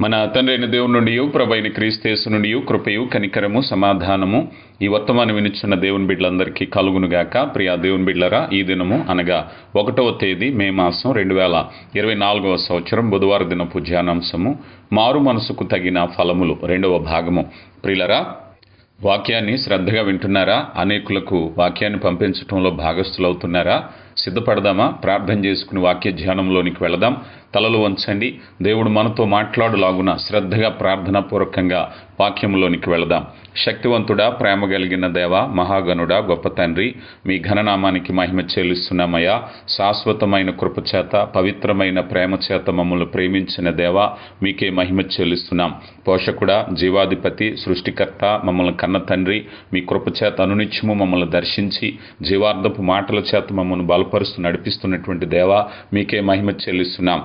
మన తండ్రైన దేవుని నుండి ప్రభైన క్రీస్తేసు నుండి కృపయు కనికరము సమాధానము ఈ వర్తమానం వినిచున్న దేవుని బిడ్డలందరికీ కలుగునుగాక. ప్రియా దేవుని బిడ్డలరా ఈ దినము అనగా ఒకటవ తేదీ మే మాసం రెండు వేల ఇరవై నాలుగవ సంవత్సరం బుధవార దినపు ధ్యానాంశము. మారు మనసుకు తగిన ఫలములు రెండవ భాగము. ప్రియులరా వాక్యాన్ని శ్రద్ధగా వింటున్నారా? అనేకులకు వాక్యాన్ని పంపించడంలో భాగస్థులవుతున్నారా? సిద్ధపడదామా? ప్రార్థన చేసుకుని వాక్య ధ్యానంలోనికి వెళదాం. తలలు వంచండి. దేవుడు మనతో మాట్లాడులాగున శ్రద్ధగా ప్రార్థనాపూర్వకంగా వాక్యంలోనికి వెళదాం. శక్తివంతుడా ప్రేమ కలిగిన దేవ మహాగణుడా గొప్ప తండ్రి మీ ఘననామానికి మహిమ చెల్లిస్తున్నామయ్యా. శాశ్వతమైన కృపచేత పవిత్రమైన ప్రేమ చేత మమ్మల్ని ప్రేమించిన దేవ మీకే మహిమ చెల్లిస్తున్నాం. పోషకుడా జీవాధిపతి సృష్టికర్త మమ్మల్ని కన్న తండ్రి మీ కృపచేత అనునిత్యము మమ్మల్ని దర్శించి జీవార్థపు మాటల చేత మమ్మల్ని బలపరుస్తూ నడిపిస్తున్నటువంటి దేవ మీకే మహిమ చెల్లిస్తున్నాం.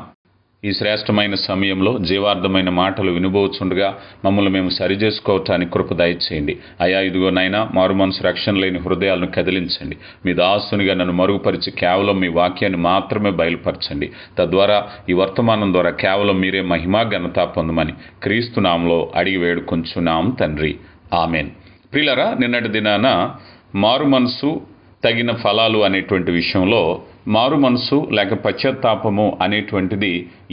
ఈ శ్రేష్టమైన సమయంలో జీవార్థమైన మాటలు వినుబోచుండగా మమ్మల్ని మేము సరిచేసుకోవటానికి కృప దయచేయండి. అయా ఇదిగో నైనా మారు మనసు రక్షణ లేని హృదయాలను కదిలించండి. మీ దాసునిగా నన్ను మరుగుపరిచి కేవలం మీ వాక్యాన్ని మాత్రమే బయలుపరచండి. తద్వారా ఈ వర్తమానం ద్వారా కేవలం మీరే మహిమా ఘనత పొందమని క్రీస్తు నామంలో అడిగి వేడుకొంచున్నాం తండ్రి. ఆమెన్. ప్రిలరా నిన్నటి దినాన మారు మనసు తగిన ఫలాలు అనేటువంటి విషయంలో మారు మనసు లేక పశ్చాత్తాపము అనేటువంటిది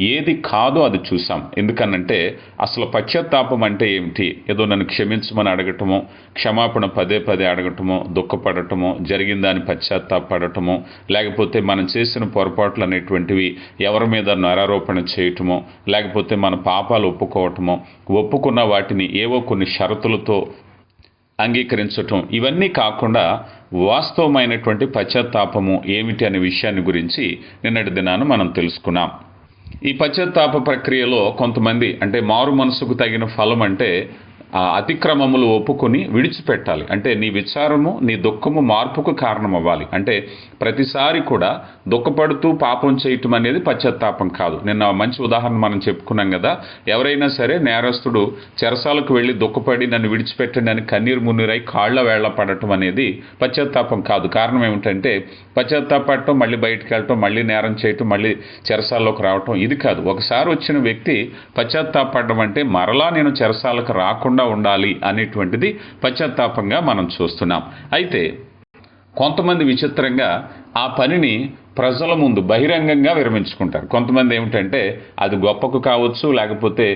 ఏది కాదో అది చూసాం ఎందుకనంటే అసలు పశ్చాత్తాపం అంటే ఏమిటి? ఏదో నన్ను క్షమించమని అడగటము క్షమాపణ పదే పదే అడగటము దుఃఖపడటము జరిగిన దాన్ని పశ్చాత్తాపడటము లేకపోతే మనం చేసిన పొరపాట్లు అనేటువంటివి ఎవరి మీద నరారోపణ చేయటము లేకపోతే మన పాపాలు ఒప్పుకోవటము ఒప్పుకున్న వాటిని ఏవో కొన్ని షరతులతో అంగీకరించటం ఇవన్నీ కాకుండా వాస్తవమైనటువంటి పశ్చాత్తాపము ఏమిటి అనే విషయాన్ని గురించి నిన్నటి దినాన మనం తెలుసుకున్నాం. ఈ పశ్చాత్తాప ప్రక్రియలో కొంతమంది అంటే మారు మనసుకు తగిన ఫలం అంటే ఆ అతిక్రమములు ఒప్పుకొని విడిచిపెట్టాలి. అంటే నీ విచారము నీ దుఃఖము మార్పుకు కారణం అవ్వాలి అంటే ప్రతిసారి కూడా దుఃఖపడుతూ పాపం చేయటం అనేది పశ్చాత్తాపం కాదు. నిన్న మంచి ఉదాహరణ మనం చెప్పుకున్నాం కదా. ఎవరైనా సరే నేరస్తుడు చెరసాలకు వెళ్ళి దుఃఖపడి నన్ను విడిచిపెట్టండి అని కన్నీరు మున్నీరై కాళ్ళ వేళ్ళ పడటం అనేది పశ్చాత్తాపం కాదు. కారణం ఏమిటంటే పశ్చాత్తాపడటం మళ్ళీ బయటకు వెళ్ళటం మళ్ళీ నేరం చేయటం మళ్ళీ చెరసాల్లోకి రావటం ఇది కాదు. ఒకసారి వచ్చిన వ్యక్తి పశ్చాత్తాపడడం అంటే మరలా నేను చెరసాలకు రాకుండా ఉండాలి అనేటువంటిది పశ్చాత్తాపంగా మనం చూస్తున్నాం. అయితే కొంతమంది విచిత్రంగా ఆ పనిని ప్రజల ముందు బహిరంగంగా విరమించుకుంటారు. కొంతమంది ఏమిటంటే అది గొప్పకు కావచ్చు లేకపోతే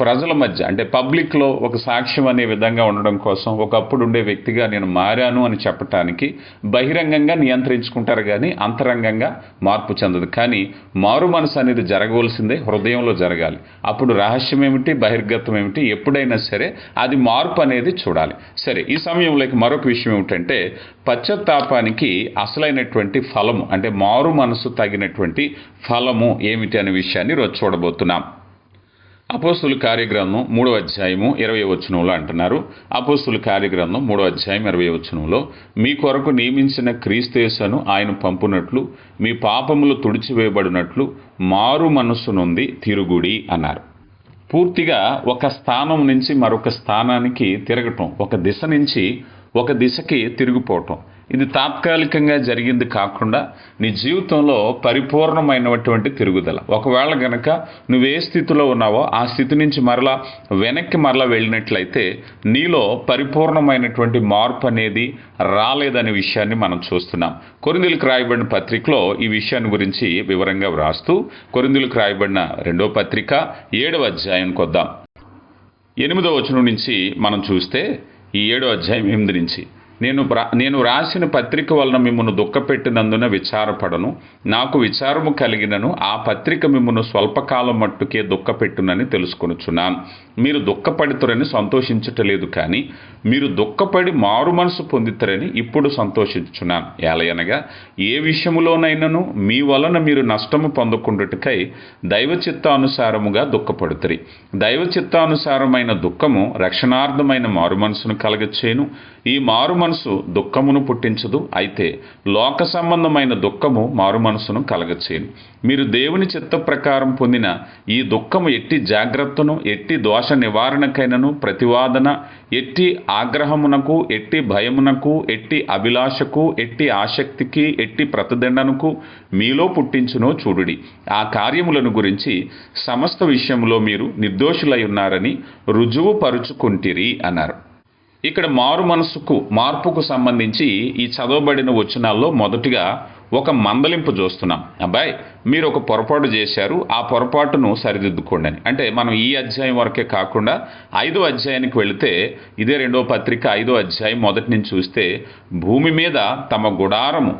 ప్రజల మధ్య అంటే పబ్లిక్లో ఒక సాక్ష్యం అనే విధంగా ఉండడం కోసం ఒకప్పుడు ఉండే వ్యక్తిగా నేను మారాను అని చెప్పటానికి బహిరంగంగా నియంత్రించుకుంటారు కానీ అంతరంగంగా మార్పు చెందదు. కానీ మారు మనసు అనేది జరగవలసిందే హృదయంలో జరగాలి. అప్పుడు రహస్యం ఏమిటి బహిర్గతం ఏమిటి ఎప్పుడైనా సరే అది మార్పు అనేది చూడాలి. సరే ఈ సమయంలోకి మరొక విషయం ఏమిటంటే పశ్చాత్తాపానికి అసలైనటువంటి ఫలము అంటే మారు మనసు తగినటువంటి ఫలము ఏమిటి అనే విషయాన్ని రోజు చూడబోతున్నాం. అపోస్తుల కార్యగ్రంథం మూడో అధ్యాయము ఇరవై వచనంలో అంటున్నారు. అపోస్తుల కార్యగ్రంథం మూడో అధ్యాయం ఇరవై వచనంలో మీ కొరకు నియమించిన క్రీస్తేశను ఆయన పంపునట్లు మీ పాపములు తుడిచివేయబడినట్లు మారు మనస్సు నుండి తిరుగుడి అన్నారు. పూర్తిగా ఒక స్థానం నుంచి మరొక స్థానానికి తిరగటం ఒక దిశ నుంచి ఒక దిశకి తిరిగిపోవటం ఇది తాత్కాలికంగా జరిగింది కాకుండా నీ జీవితంలో పరిపూర్ణమైనటువంటి తిరుగుదల. ఒకవేళ గనక నువ్వు ఏ స్థితిలో ఉన్నావో ఆ స్థితి నుంచి మరలా వెనక్కి మరలా వెళ్ళినట్లయితే నీలో పరిపూర్ణమైనటువంటి మార్పు అనేది రాలేదనే విషయాన్ని మనం చూస్తున్నాం. కొరిందులకు రాయబడిన పత్రికలో ఈ విషయాన్ని గురించి వివరంగా వ్రాస్తూ కొరిందులకు రాయబడిన రెండో పత్రిక ఏడవ అధ్యాయానికి వద్దాం ఎనిమిదో వచనం నుంచి మనం చూస్తే ఈ ఏడో అధ్యాయం ఎనిమిది నుంచి నేను నేను రాసిన పత్రిక వలన మిమ్మల్ని దుఃఖపెట్టినందున విచారపడను. నాకు విచారము కలిగినను. ఆ పత్రిక మిమ్మల్ని స్వల్పకాలం మట్టుకే దుఃఖపెట్టునని తెలుసుకొనుచున్నాను. మీరు దుఃఖపడుతురని సంతోషించటలేదు కానీ మీరు దుఃఖపడి మారు మనసు పొందుతారని ఇప్పుడు సంతోషించున్నాను ఏలయనగా ఏ విషయములోనైనను మీ వలన మీరు నష్టము పొందకుండుటకై దైవచిత్తానుసారముగా దుఃఖపడుతురి. దైవచిత్తానుసారమైన దుఃఖము రక్షణార్థమైన మారు మనసును కలగచ్చేను ఈ మారు మనసు దుఃఖమును పుట్టించదు. అయితే లోక సంబంధమైన దుఃఖము మారు మనసును కలగచేయను. మీరు దేవుని చిత్త ప్రకారం పొందిన ఈ దుఃఖము ఎట్టి జాగ్రత్తను ఎట్టి దోష నివారణకైనను ప్రతివాదన ఎట్టి ఆగ్రహమునకు ఎట్టి భయమునకు ఎట్టి అభిలాషకు ఎట్టి ఆసక్తికి ఎట్టి ప్రతిదండనకు మీలో పుట్టించునో చూడుడి. ఆ కార్యములను గురించి సమస్త విషయంలో మీరు నిర్దోషులై ఉన్నారని రుజువు పరుచుకుంటిరి అన్నారు. ఇక్కడ మారు మనసుకు మార్పుకు సంబంధించి ఈ చదవబడిన వచనాల్లో మొదటిగా ఒక మందలింపు చూస్తున్నాం. అబ్బాయి మీరు ఒక పొరపాటు చేశారు ఆ పొరపాటును సరిదిద్దుకోండి అని. అంటే మనం ఈ అధ్యాయం వరకే కాకుండా ఐదో అధ్యాయానికి వెళితే ఇదే రెండో పత్రిక ఐదో అధ్యాయం మొదటి నుంచి చూస్తే భూమి మీద తమ గుడారము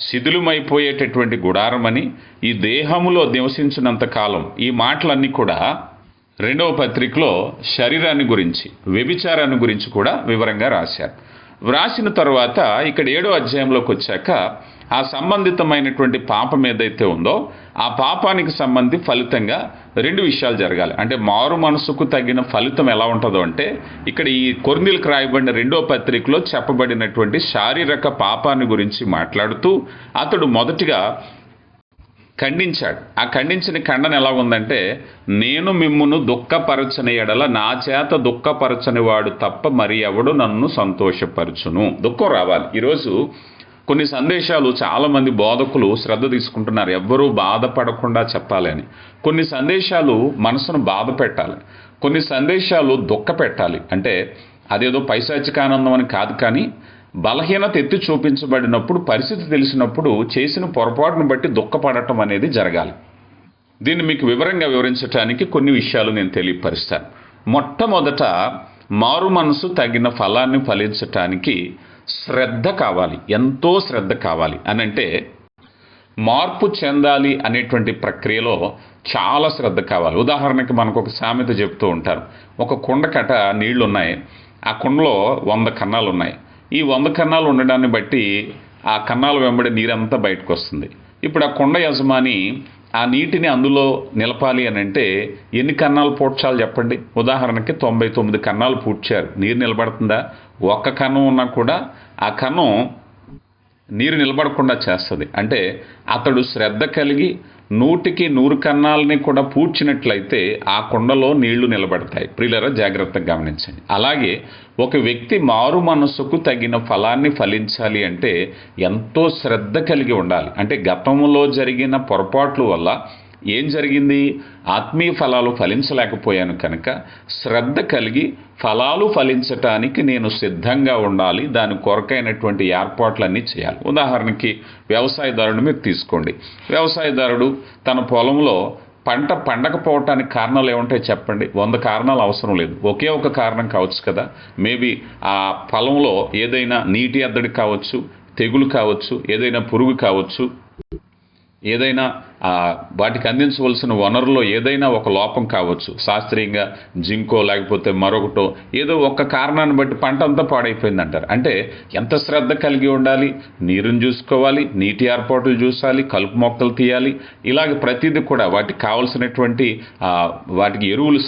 శిథిలమైపోయేటటువంటి గుడారమని ఈ దేహములో నివసించినంత కాలం ఈ మాటలన్నీ కూడా రెండవ పత్రికలో శరీరాన్ని గురించి వ్యభిచారాన్ని గురించి కూడా వివరంగా రాశారు. వ్రాసిన తర్వాత ఇక్కడ ఏడో అధ్యాయంలోకి వచ్చాక ఆ సంబంధితమైనటువంటి పాపం ఏదైతే ఉందో ఆ పాపానికి సంబంధి ఫలితంగా రెండు విషయాలు జరగాలి. అంటే మారు మనసుకు తగిన ఫలితం ఎలా ఉంటుందో అంటే ఇక్కడ ఈ కొర్నీలకు రాయబడిన రెండో పత్రికలో చెప్పబడినటువంటి శారీరక పాపాన్ని గురించి మాట్లాడుతూ అతడు మొదటిగా ఖండించాడు. ఆ ఖండించిన ఖండన ఎలా ఉందంటే నేను మిమ్మును దుఃఖపరచని ఎడల నా చేత దుఃఖపరచని వాడు తప్ప మరి ఎవడు నన్ను సంతోషపరచును. దుఃఖం రావాలి. ఈరోజు కొన్ని సందేశాలు చాలామంది బోధకులు శ్రద్ధ తీసుకుంటున్నారు. ఎవ్వరూ బాధపడకుండా చెప్పాలి అని. కొన్ని సందేశాలు మనసును బాధ పెట్టాలి. కొన్ని సందేశాలు దుఃఖ పెట్టాలి. అంటే అదేదో పైశాచికానందం అని కాదు కానీ బలహీనత ఎత్తి చూపించబడినప్పుడు పరిస్థితి తెలిసినప్పుడు చేసిన పొరపాటును బట్టి దుఃఖపడటం అనేది జరగాలి. దీన్ని మీకు వివరంగా వివరించడానికి కొన్ని విషయాలు నేను తెలియపరుస్తాను. మొట్టమొదట మారు మనసు తగిన ఫలాన్ని ఫలించటానికి శ్రద్ధ కావాలి. ఎంతో శ్రద్ధ కావాలి. అని అంటే మార్పు చెందాలి అనేటువంటి ప్రక్రియలో చాలా శ్రద్ధ కావాలి. ఉదాహరణకి మనకు ఒక సామెత చెప్తూ ఉంటారు. ఒక కుండకట నీళ్ళు ఉన్నాయి ఆ కుండలో వంద కన్నాలు ఉన్నాయి ఈ వంద కన్నాలు ఉండడాన్ని బట్టి ఆ కన్నాల వెంబడి నీరంతా బయటకు వస్తుంది ఇప్పుడు ఆ కొండ యజమాని ఆ నీటిని అందులో నిలపాలి అని అంటే ఎన్ని కన్నాలు పూడ్చాలి చెప్పండి? ఉదాహరణకి తొంభై తొమ్మిది కన్నాలు పూడ్చారు. నీరు నిలబడుతుందా? ఒక్క కన్నం ఉన్నా కూడా ఆ కన్నం నీరు నిలబడకుండా చేస్తుంది. అంటే అతడు శ్రద్ధ కలిగి నూటికి నూరు కన్నాలని కూడా పూడ్చినట్లయితే ఆ కుండలో నీళ్ళు నిలబడతాయి. ప్రియులరా జాగ్రత్తగా గమనించండి. అలాగే ఒక వ్యక్తి మారు మనసుకు తగిన ఫలాన్ని ఫలించాలి అంటే ఎంతో శ్రద్ధ కలిగి ఉండాలి. అంటే గతంలో జరిగిన పొరపాట్లు వల్ల ఏం జరిగింది? ఆత్మీయ ఫలాలు ఫలించలేకపోయాను కనుక శ్రద్ధ కలిగి ఫలాలు ఫలించటానికి నేను సిద్ధంగా ఉండాలి. దాని కొరకైనటువంటి ఏర్పాట్లన్నీ చేయాలి. ఉదాహరణకి వ్యవసాయదారుడు మీరు తీసుకోండి. వ్యవసాయదారుడు తన పొలంలో పంట పండకపోవటానికి కారణాలు ఏముంటాయి చెప్పండి? వంద కారణాలు అవసరం లేదు. ఒకే ఒక కారణం కావచ్చు కదా. మేబీ ఆ పొలంలో ఏదైనా నీటి ఎద్దడి కావచ్చు తెగులు కావచ్చు ఏదైనా పురుగు కావచ్చు ఏదైనా వాటికి అందించవలసిన వనరులో ఏదైనా ఒక లోపం కావచ్చు. శాస్త్రీయంగా జింకో లేకపోతే మరొకటో ఏదో ఒక్క కారణాన్ని బట్టి పంట అంతా పాడైపోయింది అంటారు అంటే ఎంత శ్రద్ధ కలిగి ఉండాలి? నీరుని చూసుకోవాలి నీటి ఏర్పాట్లు చూసాలి కలుపు మొక్కలు తీయాలి. ఇలాగ ప్రతిదీ కూడా వాటికి కావలసినటువంటి వాటికి ఎరువులు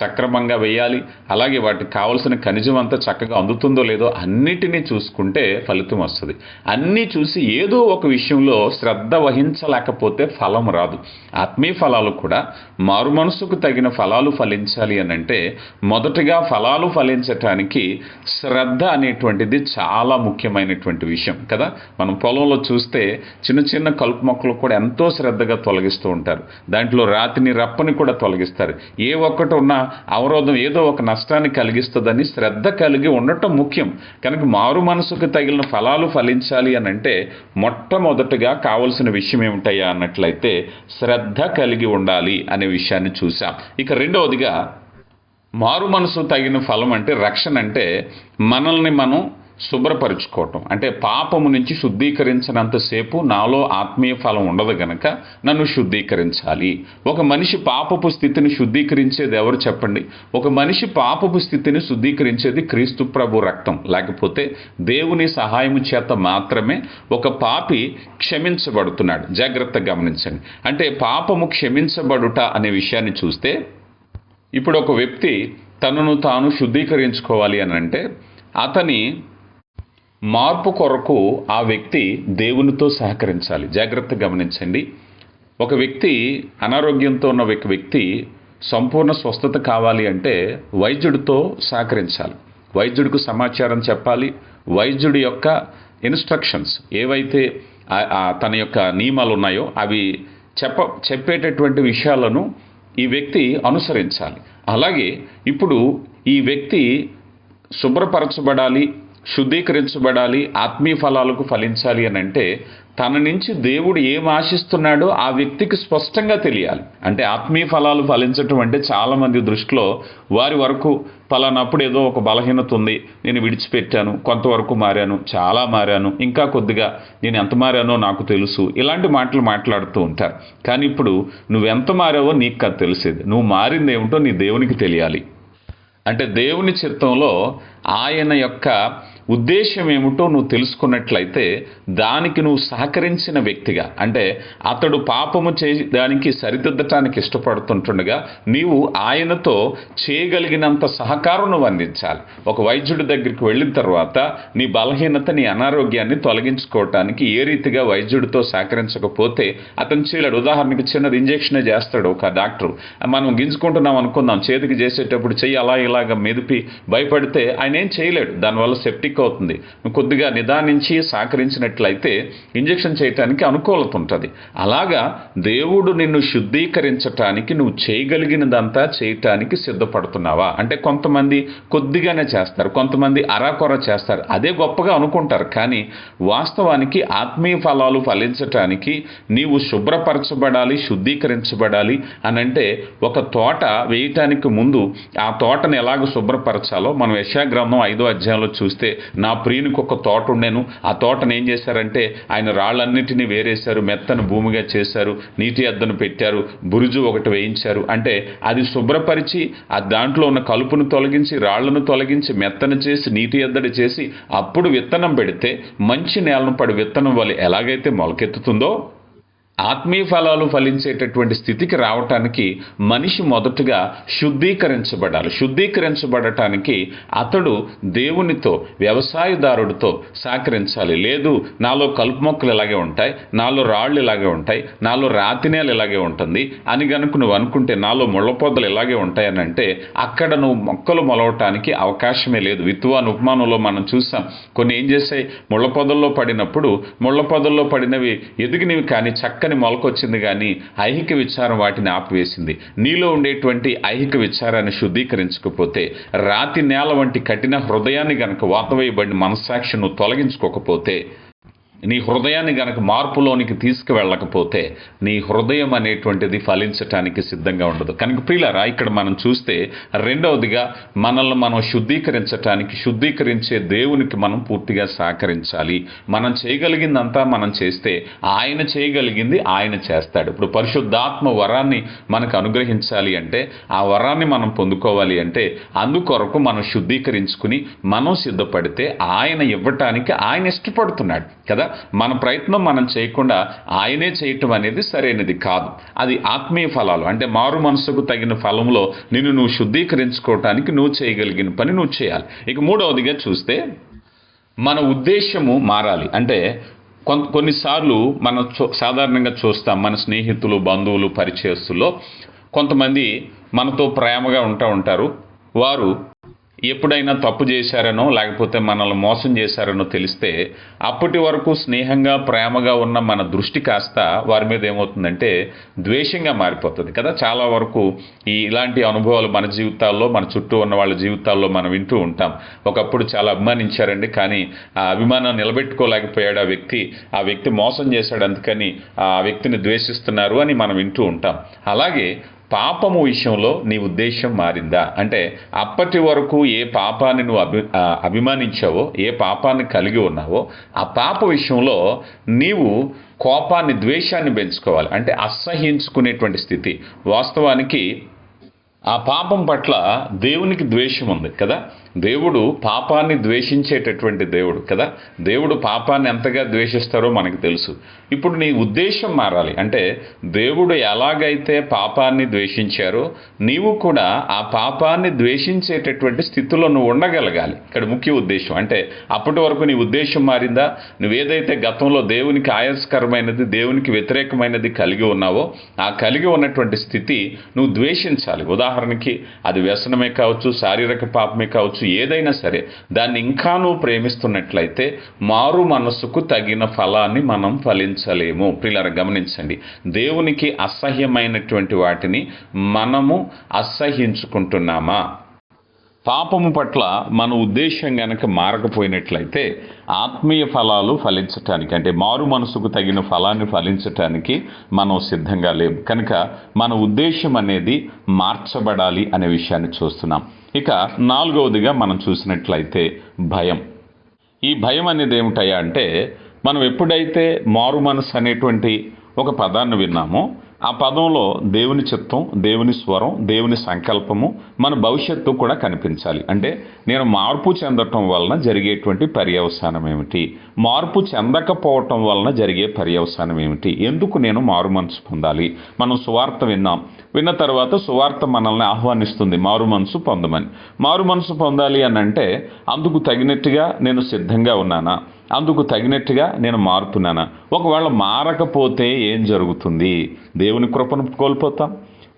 సక్రమంగా వేయాలి. అలాగే వాటికి కావలసిన ఖనిజం అంతా చక్కగా అందుతుందో లేదో అన్నిటినీ చూసుకుంటే ఫలితం వస్తుంది. అన్నీ చూసి ఏదో ఒక విషయంలో శ్రద్ధ వహించలేకపోతే ఫలం రాదు. ఆత్మీయ ఫలాలు కూడా మారు మనసుకు తగిన ఫలాలు ఫలించాలి అని అంటే మొదటగా ఫలాలు ఫలించటానికి శ్రద్ధ అనేటువంటిది చాలా ముఖ్యమైనటువంటి విషయం కదా? మనం పొలంలో చూస్తే చిన్న చిన్న కలుపు మొక్కలు కూడా ఎంతో శ్రద్ధగా తొలగిస్తూ ఉంటారు. దాంట్లో రాతిని రప్పని కూడా తొలగిస్తారు. ఏ ఒక్కటి ఉన్నా అవరోధం ఏదో ఒక నష్టాన్ని కలిగిస్తుందని శ్రద్ధ కలిగి ఉండటం ముఖ్యం. కనుక మారు మనసుకు తగిలిన ఫలాలు ఫలించాలి అని అంటే మొట్టమొదటగా కావలసిన విషయం ఏమిటయ్యా అన్నట్లయితే శ్రద్ధ కలిగి ఉండాలి అనే విషయాన్ని చూసాం ఇక రెండవదిగా మారు మనసు తగిన ఫలం అంటే రక్షణ అంటే మనల్ని మనం శుభ్రపరుచుకోవటం. అంటే పాపము నుంచి శుద్ధీకరించినంతసేపు నాలో ఆత్మీయ ఫలం ఉండదు గనక నన్ను శుద్ధీకరించాలి. ఒక మనిషి పాపపు స్థితిని శుద్ధీకరించేది ఎవరు చెప్పండి? ఒక మనిషి పాపపు స్థితిని శుద్ధీకరించేది క్రీస్తు ప్రభు రక్తం. లేకపోతే దేవుని సహాయం చేత మాత్రమే ఒక పాపి క్షమించబడుతున్నాడు. జాగ్రత్తగా గమనించండి. అంటే పాపము క్షమించబడుట అనే విషయాన్ని చూస్తే ఇప్పుడు ఒక వ్యక్తి తనను తాను శుద్ధీకరించుకోవాలి అని అంటే అతని మార్పు కొరకు ఆ వ్యక్తి దేవునితో సహకరించాలి. జాగ్రత్తగా గమనించండి. ఒక వ్యక్తి అనారోగ్యంతో ఉన్న ఒక వ్యక్తి సంపూర్ణ స్వస్థత కావాలి అంటే వైద్యుడితో సహకరించాలి. వైద్యుడికి సమాచారం చెప్పాలి. వైద్యుడి యొక్క ఇన్స్ట్రక్షన్స్ ఏవైతే తన యొక్క నియమాలు ఉన్నాయో అవి చెప్ప చెప్పేటటువంటి విషయాలను ఈ వ్యక్తి అనుసరించాలి. అలాగే ఇప్పుడు ఈ వ్యక్తి శుభ్రపరచబడాలి. శుద్ధీకరించబడాలి ఆత్మీయ ఫలాలకు ఫలించాలి అని అంటే తన నుంచి దేవుడు ఏం ఆశిస్తున్నాడో ఆ వ్యక్తికి స్పష్టంగా తెలియాలి. అంటే ఆత్మీయ ఫలాలు ఫలించటం అంటే చాలామంది దృష్టిలో వారి వరకు పలానప్పుడు ఏదో ఒక బలహీనత ఉంది నేను విడిచిపెట్టాను కొంతవరకు మారాను చాలా మారాను ఇంకా కొద్దిగా నేను ఎంత మారానో నాకు తెలుసు ఇలాంటి మాటలు మాట్లాడుతూ ఉంటారు. కానీ ఇప్పుడు నువ్వెంత మారావో నీకు కాదు తెలిసేది. నువ్వు మారింది ఏమిటో నీ దేవునికి తెలియాలి. అంటే దేవుని చిత్తంలో ఆయన యొక్క ఉద్దేశం ఏమిటో నువ్వు తెలుసుకున్నట్లయితే దానికి నువ్వు సహకరించిన వ్యక్తిగా అంటే అతడు పాపము చేయడానికి సరిదిద్దటానికి ఇష్టపడుతుంటుండగా నీవు ఆయనతో చేయగలిగినంత సహకారం నువ్వు అందించాలి. ఒక వైద్యుడి దగ్గరికి వెళ్ళిన తర్వాత నీ బలహీనత నీ అనారోగ్యాన్ని తొలగించుకోవటానికి ఏ రీతిగా వైద్యుడితో సహకరించకపోతే అతను చేయలేడు. ఉదాహరణకి చిన్నది ఇంజెక్షనే చేస్తాడు ఒక డాక్టర్. మనం గింజుకుంటున్నాం అనుకుందాం చేతికి చేసేటప్పుడు చెయ్యి అలా ఇలాగ మెదిపి భయపడితే ఆయన ఏం చేయలేడు. దానివల్ల సెప్టిక్ అవుతుంది. నువ్వు కొద్దిగా నిదానించి సహకరించినట్లయితే ఇంజెక్షన్ చేయటానికి అనుకూలత ఉంటుంది. అలాగా దేవుడు నిన్ను శుద్ధీకరించటానికి నువ్వు చేయగలిగినదంతా చేయటానికి సిద్ధపడుతున్నావా? అంటే కొంతమంది కొద్దిగానే చేస్తారు కొంతమంది అరాకొర చేస్తారు. అదే గొప్పగా అనుకుంటారు. కానీ వాస్తవానికి ఆత్మీయ ఫలాలు ఫలించటానికి నీవు శుభ్రపరచబడాలి శుద్ధీకరించబడాలి అని అంటే ఒక తోట వేయటానికి ముందు ఆ తోటను ఎలాగ శుభ్రపరచాలో మనం యశాగ్రంథం ఐదో అధ్యాయంలో చూస్తే నా ప్రియునికి ఒక తోట ఉండేను. ఆ తోటను ఏం చేశారంటే ఆయన రాళ్ళన్నిటినీ వేరేశారు మెత్తను భూమిగా చేశారు నీటి అద్దను పెట్టారు బురుజు ఒకటి వేయించారు. అంటే అది శుభ్రపరిచి ఆ దాంట్లో ఉన్న కలుపును తొలగించి రాళ్ళను తొలగించి మెత్తను చేసి నీటి ఎద్దడి చేసి అప్పుడు విత్తనం పెడితే మంచి నేలను పడి విత్తనం వల్ల ఎలాగైతే మొలకెత్తుతుందో ఆత్మీయ ఫలాలు ఫలించేటటువంటి స్థితికి రావటానికి మనిషి మొదటగా శుద్ధీకరించబడాలి. శుద్ధీకరించబడటానికి అతడు దేవునితో వ్యవసాయదారుడితో సహకరించాలి. లేదు నాలో కలుపు మొక్కలు ఇలాగే ఉంటాయి నాలో రాళ్ళు ఇలాగే ఉంటాయి నాలో రాతినేలు ఇలాగే ఉంటుంది అని గనుక నువ్వు అనుకుంటే నాలో ముళ్ళపొదలు ఇలాగే ఉంటాయని అంటే అక్కడ నువ్వు మొక్కలు మొలవటానికి అవకాశమే లేదు. విత్తువాన్ ఉపమానంలో మనం చూసాం. కొన్ని ఏం చేసాయి ముళ్ళ పొదల్లో పడినప్పుడు ముళ్ళ పొదల్లో పడినవి ఎదిగినవి కానీ చక్కని మొలకొచ్చింది కానీ ఐహిక విచారం వాటిని ఆపివేసింది. నీలో ఉండేటువంటి ఐహిక విచారాన్ని శుద్ధీకరించకపోతే రాతి నేల వంటి కఠిన హృదయాన్ని గనక వాతవేయబడిన మనస్సాక్షిను తొలగించుకోకపోతే నీ హృదయాన్ని గనక మార్పులోనికి తీసుకువెళ్ళకపోతే నీ హృదయం అనేటువంటిది ఫలించటానికి సిద్ధంగా ఉండదు. కనుక ప్రియులరా ఇక్కడ మనం చూస్తే రెండవదిగా మనల్ని మనం శుద్ధీకరించటానికి శుద్ధీకరించే దేవునికి మనం పూర్తిగా సహకరించాలి. మనం చేయగలిగిందంతా మనం చేస్తే ఆయన చేయగలిగింది ఆయన చేస్తాడు. ఇప్పుడు పరిశుద్ధాత్మ వరాన్ని మనకు అనుగ్రహించాలి అంటే ఆ వరాన్ని మనం పొందుకోవాలి అంటే అందుకొరకు మనం శుద్ధీకరించుకుని మనం సిద్ధపడితే ఆయన ఇవ్వటానికి ఆయన ఇష్టపడుతున్నాడు కదా? మన ప్రయత్నం మనం చేయకుండా ఆయనే చేయటం అనేది సరైనది కాదు. అది ఆత్మీయ ఫలాలు. అంటే మారు మనసుకు తగిన ఫలంలో నిన్ను నువ్వు శుద్ధీకరించుకోవటానికి నువ్వు చేయగలిగిన పని నువ్వు చేయాలి. ఇక మూడవదిగా చూస్తే మన ఉద్దేశము మారాలి. అంటే కొంత కొన్నిసార్లు మనం సాధారణంగా చూస్తాం మన స్నేహితులు బంధువులు పరిచయస్తుల్లో కొంతమంది మనతో ప్రేమగా ఉంటూ ఉంటారు. వారు ఎప్పుడైనా తప్పు చేశారనో లేకపోతే మనల్ని మోసం చేశారనో తెలిస్తే అప్పటి వరకు స్నేహంగా ప్రేమగా ఉన్న మన దృష్టి కాస్త వారి మీద ఏమవుతుందంటే ద్వేషంగా మారిపోతుంది కదా. చాలా వరకు ఈ ఇలాంటి అనుభవాలు మన జీవితాల్లో మన చుట్టూ ఉన్న వాళ్ళ జీవితాల్లో మనం వింటూ ఉంటాం. ఒకప్పుడు చాలా అభిమానించారండి కానీ ఆ అభిమానం నిలబెట్టుకోలేకపోయాడు ఆ వ్యక్తి. ఆ వ్యక్తి మోసం చేశాడు అందుకని ఆ వ్యక్తిని ద్వేషిస్తున్నారు అని మనం వింటూ ఉంటాం. అలాగే పాపము విషయంలో నీ ఉద్దేశం మారిందా? అంటే అప్పటి వరకు ఏ పాపాన్ని నువ్వు అభి అభిమానించావో ఏ పాపాన్ని కలిగి ఉన్నావో ఆ పాప విషయంలో నీవు కోపాన్ని ద్వేషాన్ని పెంచుకోవాలి. అంటే అసహించుకునేటువంటి స్థితి. వాస్తవానికి ఆ పాపం పట్ల దేవునికి ద్వేషం ఉంది కదా? దేవుడు పాపాన్ని ద్వేషించేటటువంటి దేవుడు కదా? దేవుడు పాపాన్ని ఎంతగా ద్వేషిస్తారో మనకు తెలుసు. ఇప్పుడు నీ ఉద్దేశం మారాలి. అంటే దేవుడు ఎలాగైతే పాపాన్ని ద్వేషించారో నీవు కూడా ఆ పాపాన్ని ద్వేషించేటటువంటి స్థితిలో నువ్వు ఉండగలగాలి. ఇక్కడ ముఖ్య ఉద్దేశం. అంటే అప్పటి వరకు నీ ఉద్దేశం మారిందా? నువ్వేదైతే గతంలో దేవునికి ఆయాస్కరమైనది దేవునికి వ్యతిరేకమైనది కలిగి ఉన్నావో ఆ కలిగి ఉన్నటువంటి స్థితి నువ్వు ద్వేషించాలి. ఉదాహరణకి అది వ్యసనమే కావచ్చు శారీరక పాపమే కావచ్చు ఏదైనా సరే దాన్ని ఇంకా నువ్వు ప్రేమిస్తున్నట్లయితే మారు మనసుకు తగిన ఫలాన్ని మనం ఫలించలేము. పిల్లర గమనించండి దేవునికి అసహ్యమైనటువంటి వాటిని మనము అసహ్యించుకుంటున్నామా పాపము పట్ల మన ఉద్దేశం గనక మారకపోయినట్లయితే ఆత్మీయ ఫలాలు ఫలించటానికి అంటే మారు మనసుకు తగిన ఫలాన్ని ఫలించటానికి మనం సిద్ధంగా లేము కనుక మన ఉద్దేశం అనేది మార్చబడాలి అనే విషయాన్ని చూస్తున్నాం. ఇక నాలుగవదిగా మనం చూసినట్లయితే భయం. ఈ భయం అనేది ఏమిటయా అంటే మనం ఎప్పుడైతే మారు మనసు అనేటువంటి ఒక పదాన్ని విన్నామో ఆ పదంలో దేవుని చిత్తం దేవుని స్వరం దేవుని సంకల్పము మన భవిష్యత్తు కూడా కనిపించాలి. అంటే నేను మార్పు చెందటం వలన జరిగేటువంటి పర్యవసానం ఏమిటి? మార్పు చెందకపోవటం వలన జరిగే పర్యవసానం ఏమిటి? ఎందుకు నేను మారు మనసు పొందాలి? మనం సువార్త విన్నాం. విన్న తర్వాత సువార్త మనల్ని ఆహ్వానిస్తుంది. మారు మనసు పొందమని. మారు మనసు పొందాలి అని అంటే అందుకు తగినట్టుగా నేను సిద్ధంగా ఉన్నానా? అందుకు తగినట్టుగా నేను మారుతున్నాను? ఒకవేళ మారకపోతే ఏం జరుగుతుంది? దేవుని కృపను కోల్పోతాం.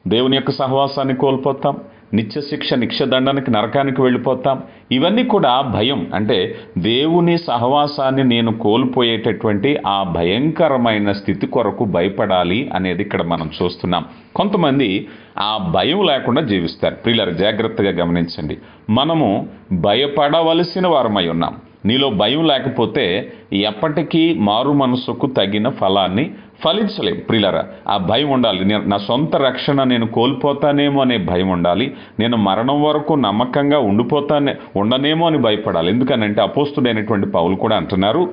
దేవుని యొక్క సహవాసాన్ని కోల్పోతాం. నిత్య శిక్ష నిక్షదండానికి నరకానికి వెళ్ళిపోతాం. ఇవన్నీ కూడా భయం. అంటే దేవుని సహవాసాన్ని నేను కోల్పోయేటటువంటి ఆ భయంకరమైన స్థితి కొరకు భయపడాలి అనేది ఇక్కడ మనం చూస్తున్నాం. కొంతమంది ఆ భయం లేకుండా జీవిస్తారు. ప్రియులారు జాగ్రత్తగా గమనించండి. మనము భయపడవలసిన వారమై ఉన్నాం. నీలో భయం లేకపోతే ఎప్పటికీ మారు మనసుకు తగిన ఫలాన్ని ఫలించలేం ప్రిలరా ఆ భయం ఉండాలి. నేను నా సొంత రక్షణ నేను కోల్పోతానేమో అనే భయం ఉండాలి. నేను మరణం వరకు నమ్మకంగా ఉండిపోతానే ఉండనేమో అని భయపడాలి. ఎందుకనంటే అపోస్తుడైనటువంటి పౌలు కూడా అంటున్నారు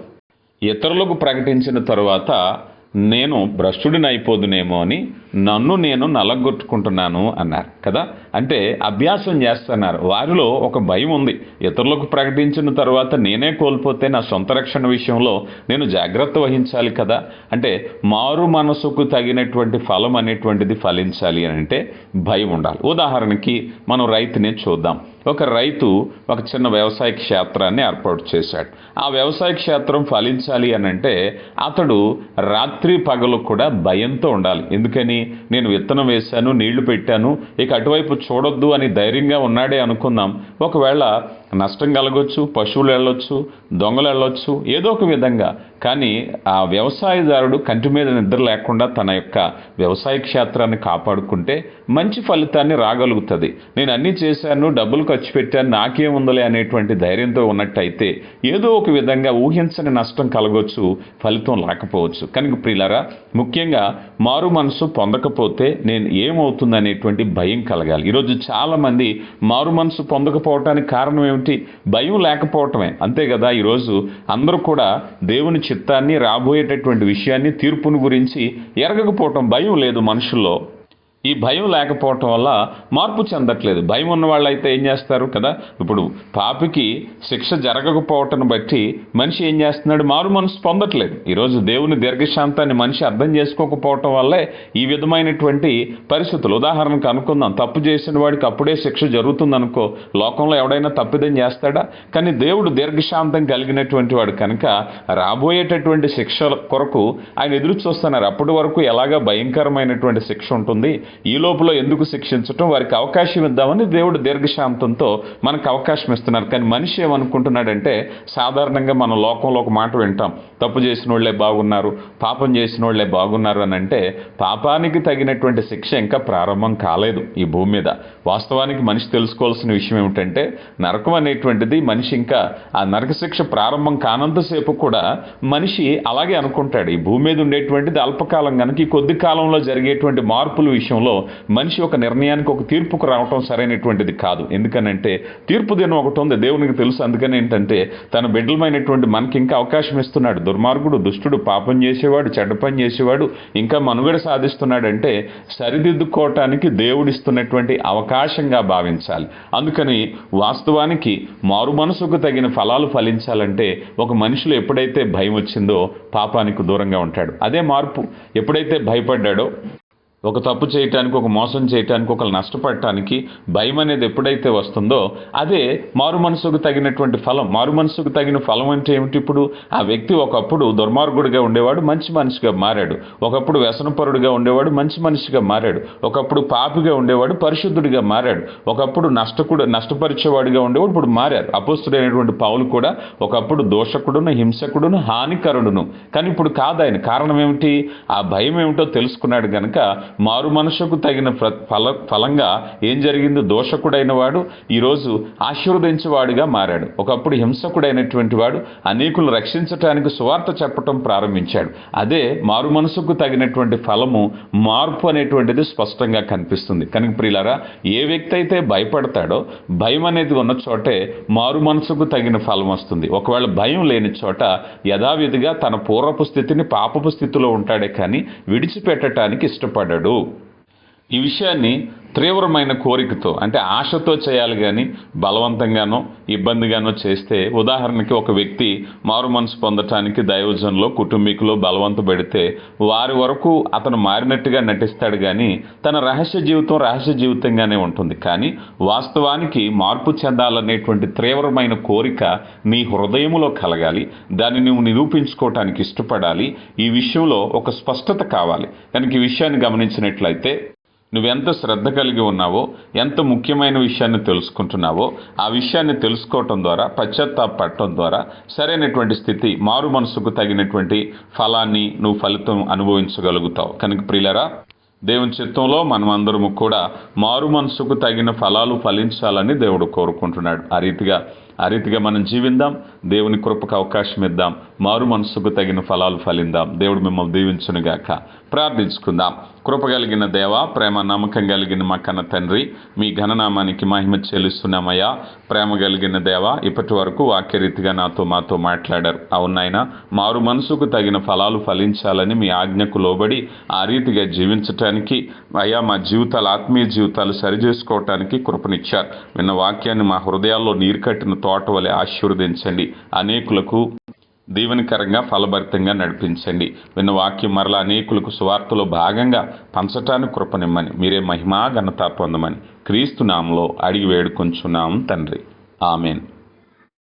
ఇతరులకు ప్రకటించిన తరువాత నేను భ్రష్టుడినైపోదునేమో అని నన్ను నేను నలగొట్టుకుంటున్నాను అన్నారు కదా? అంటే అభ్యాసం చేస్తున్నారు. వారిలో ఒక భయం ఉంది. ఇతరులకు ప్రకటించిన తర్వాత నేనే కోల్పోతే నా సొంత రక్షణ విషయంలో నేను జాగ్రత్త వహించాలి కదా? అంటే మారు మనసుకు తగినటువంటి ఫలం అనేటువంటిది ఫలించాలి అని అంటే భయం ఉండాలి. ఉదాహరణకి మనం రైతుని చూద్దాం. ఒక రైతు ఒక చిన్న వ్యవసాయ క్షేత్రాన్ని ఏర్పాటు చేశాడు. ఆ వ్యవసాయ క్షేత్రం ఫలించాలి అని అంటే అతడు రాత్రి పగలు కూడా భయంతో ఉండాలి. ఎందుకని? నేను విత్తనం వేశాను నీళ్ళు పెట్టాను ఇక అటువైపు చూడొద్దు అని ధైర్యంగా ఉన్నాడే అనుకుందాం. ఒకవేళ నష్టం కలగొచ్చు పశువులు వెళ్ళొచ్చు దొంగలు వెళ్ళొచ్చు ఏదో ఒక విధంగా. కానీ ఆ వ్యవసాయదారుడు కంటి మీద నిద్ర లేకుండా తన యొక్క వ్యవసాయ క్షేత్రాన్ని కాపాడుకుంటే మంచి ఫలితాన్ని రాగలుగుతుంది. నేను అన్నీ చేశాను డబ్బులు ఖర్చు పెట్టాను నాకేముందలే అనేటువంటి ధైర్యంతో ఉన్నట్టయితే ఏదో ఒక విధంగా ఊహించని నష్టం కలగొచ్చు ఫలితం రాకపోవచ్చు. కనుక ప్రియులరా ముఖ్యంగా మారు మనసు పొందకపోతే నేను ఏమవుతుంది అనేటువంటి భయం కలగాలి. ఈరోజు చాలామంది మారు మనసు పొందకపోవటానికి కారణం ఏమిటి? భయం లేకపోవటమే. అంతే కదా ఈరోజు అందరూ కూడా దేవుని చిత్తాన్ని రాబోయేటటువంటి విషయాన్ని తీర్పును గురించి ఎరగకపోవటం భయం లేదు మనుషుల్లో. ఈ భయం లేకపోవటం వల్ల మార్పు చెందట్లేదు. భయం ఉన్న వాళ్ళైతే ఏం చేస్తారు కదా? ఇప్పుడు పాపికి శిక్ష జరగకపోవటం బట్టి మనిషి ఏం చేస్తున్నాడు? మారు మనసు పొందట్లేదు. ఈరోజు దేవుని దీర్ఘశాంతాన్ని మనిషి అర్థం చేసుకోకపోవటం వల్లే ఈ విధమైనటువంటి పరిస్థితులు. ఉదాహరణకు అనుకుందాం తప్పు చేసిన వాడికి అప్పుడే శిక్ష జరుగుతుందనుకో లోకంలో ఎవడైనా తప్పిదం చేస్తాడా? కానీ దేవుడు దీర్ఘశాంతం కలిగినటువంటి వాడు కనుక రాబోయేటటువంటి శిక్ష కొరకు ఆయన ఎదురు చూస్తున్నారు. అప్పటి వరకు ఎలాగా భయంకరమైనటువంటి శిక్ష ఉంటుంది? ఈ లోపల ఎందుకు శిక్షించటం? వారికి అవకాశం ఇద్దామని దేవుడు దీర్ఘశాంతంతో మనకు అవకాశం ఇస్తున్నారు. కానీ మనిషి ఏమనుకుంటున్నాడంటే సాధారణంగా మన లోకంలో ఒక మాట వింటాం. తప్పు చేసిన వాళ్ళే బాగున్నారు పాపం చేసిన వాళ్ళే బాగున్నారు అని అంటే పాపానికి తగినటువంటి శిక్ష ఇంకా ప్రారంభం కాలేదు ఈ భూమి మీద. వాస్తవానికి మనిషి తెలుసుకోవాల్సిన విషయం ఏమిటంటే నరకం అనేటువంటిది మనిషి ఇంకా ఆ నరక శిక్ష ప్రారంభం కానంతసేపు కూడా మనిషి అలాగే అనుకుంటాడు. ఈ భూమి మీద ఉండేటువంటిది అల్పకాలం కనుక ఈ కొద్ది కాలంలో జరిగేటువంటి మార్పుల విషయంలో సందర్భంలో మనిషి ఒక నిర్ణయానికి ఒక తీర్పుకు రావటం సరైనటువంటిది కాదు. ఎందుకనంటే తీర్పు దినం ఒకటి ఉంది దేవునికి తెలుసు. అందుకని ఏంటంటే తన బిడ్డలమైనటువంటి మనకి ఇంకా అవకాశం ఇస్తున్నాడు. దుర్మార్గుడు దుష్టుడు పాపం చేసేవాడు చెడ్డ పని చేసేవాడు ఇంకా మనుగడ సాధిస్తున్నాడంటే సరిదిద్దుకోవటానికి దేవుడిస్తున్నటువంటి అవకాశంగా భావించాలి. అందుకని వాస్తవానికి మారు మనసుకు తగిన ఫలాలు ఫలించాలంటే ఒక మనిషిలో ఎప్పుడైతే భయం వచ్చిందో పాపానికి దూరంగా ఉంటాడు. అదే మార్పు ఎప్పుడైతే భయపడ్డాడో ఒక తప్పు చేయటానికి ఒక మోసం చేయటానికి ఒకరు నష్టపడటానికి భయం అనేది ఎప్పుడైతే వస్తుందో అదే మారు మనసుకు తగినటువంటి ఫలం. మారు మనసుకు తగిన ఫలం అంటే ఏమిటి ఇప్పుడు? ఆ వ్యక్తి ఒకప్పుడు దుర్మార్గుడిగా ఉండేవాడు మంచి మనిషిగా మారాడు. ఒకప్పుడు వ్యసనపరుడిగా ఉండేవాడు మంచి మనిషిగా మారాడు. ఒకప్పుడు పాపిగా ఉండేవాడు పరిశుద్ధుడిగా మారాడు. ఒకప్పుడు నష్టకుడు నష్టపరిచేవాడిగా ఉండేవాడు ఇప్పుడు మారారు. అపోస్తుడైనటువంటి పావులు కూడా ఒకప్పుడు దోషకుడును హింసకుడును హానికరుడును. కానీ ఇప్పుడు కాదు ఆయన. కారణం ఏమిటి? ఆ భయం ఏమిటో తెలుసుకున్నాడు కనుక మారు మనసుకు తగిన ప్ర- ఫల ఫలంగా ఏం జరిగింది దోషకుడైన వాడు ఈరోజు ఆశీర్వదించేవాడిగా మారాడు. ఒకప్పుడు హింసకుడైనటువంటి వాడు అనేకులు రక్షించటానికి సువార్త చెప్పటం ప్రారంభించాడు. అదే మారు మనసుకు తగినటువంటి ఫలము మార్పు అనేటువంటిది స్పష్టంగా కనిపిస్తుంది. కనుక ప్రియులారా ఏ వ్యక్తి అయితే భయపడతాడో భయం అనేది ఉన్న చోటే మారు మనసుకు తగిన ఫలం వస్తుంది. ఒకవేళ భయం లేని చోట యథావిధిగా తన పూర్వపు స్థితిని పాపపు స్థితిలో ఉంటాడే కానీ విడిచిపెట్టడానికి ఇష్టపడ్డాడు ఈ విషయాన్ని తీవ్రమైన కోరికతో అంటే ఆశతో చేయాలి కానీ బలవంతంగానో ఇబ్బందిగానో చేస్తే ఉదాహరణకి ఒక వ్యక్తి మారు మనసు పొందటానికి దైవజనంలో కుటుంబీకులు బలవంత పెడితే వారి వరకు అతను మారినట్టుగా నటిస్తాడు కానీ తన రహస్య జీవితం రహస్య జీవితంగానే ఉంటుంది. కానీ వాస్తవానికి మార్పు చెందాలనేటువంటి తీవ్రమైన కోరిక నీ హృదయంలో కలగాలి. దాన్ని నువ్వు నిరూపించుకోవటానికి ఇష్టపడాలి. ఈ విషయంలో ఒక స్పష్టత కావాలి. కనుక ఈ విషయాన్ని గమనించినట్లయితే నువ్వెంత శ్రద్ధ కలిగి ఉన్నావో ఎంత ముఖ్యమైన విషయాన్ని తెలుసుకుంటున్నావో ఆ విషయాన్ని తెలుసుకోవటం ద్వారా పశ్చాత్తాపడటం ద్వారా సరైనటువంటి స్థితి మారు మనసుకు తగినటువంటి ఫలాన్ని నువ్వు ఫలితం అనుభవించగలుగుతావు. కనుక ప్రియులరా దేవుని చిత్తంలో మనమందరము కూడా మారు మనసుకు తగిన ఫలాలు ఫలించాలని దేవుడు కోరుకుంటున్నాడు. ఆ రీతిగా ఆ రీతిగా మనం జీవిందాం. దేవుని కృపకు అవకాశం ఇద్దాం. మారు మనసుకు తగిన ఫలాలు ఫలిందాం. దేవుడు మిమ్మల్ని దీవించునుగాక. ప్రార్థించుకుందాం. కృప కలిగిన దేవ ప్రేమ నమ్మకం కలిగిన మా కన్న తండ్రి మీ ఘననామానికి మహిమ చెల్లిస్తున్నామయ్యా. ప్రేమ కలిగిన దేవ ఇప్పటి వరకు వాక్యరీతిగా నాతో మాతో మాట్లాడారు. అవునాయన మారు మనసుకు తగిన ఫలాలు ఫలించాలని మీ ఆజ్ఞకు లోబడి ఆ రీతిగా జీవించటానికి అయ్యా మా జీవితాలు ఆత్మీయ జీవితాలు సరిచేసుకోవటానికి కృపనిచ్చారు. విన్న వాక్యాన్ని మా హృదయాల్లో నీరు కట్టిన తోట వలె ఆశీర్వదించండి. అనేకులకు దీవెనకరంగా ఫలభరితంగా నడిపించండి. విన్న వాక్యం మరలా అనేకులకు సువార్తలో భాగంగా పంచటానికి కృపనిమ్మని మీరే మహిమా ఘనత పొందమని క్రీస్తు నామలో అడిగి వేడుకొంచున్నాం తండ్రి. ఆమెన్.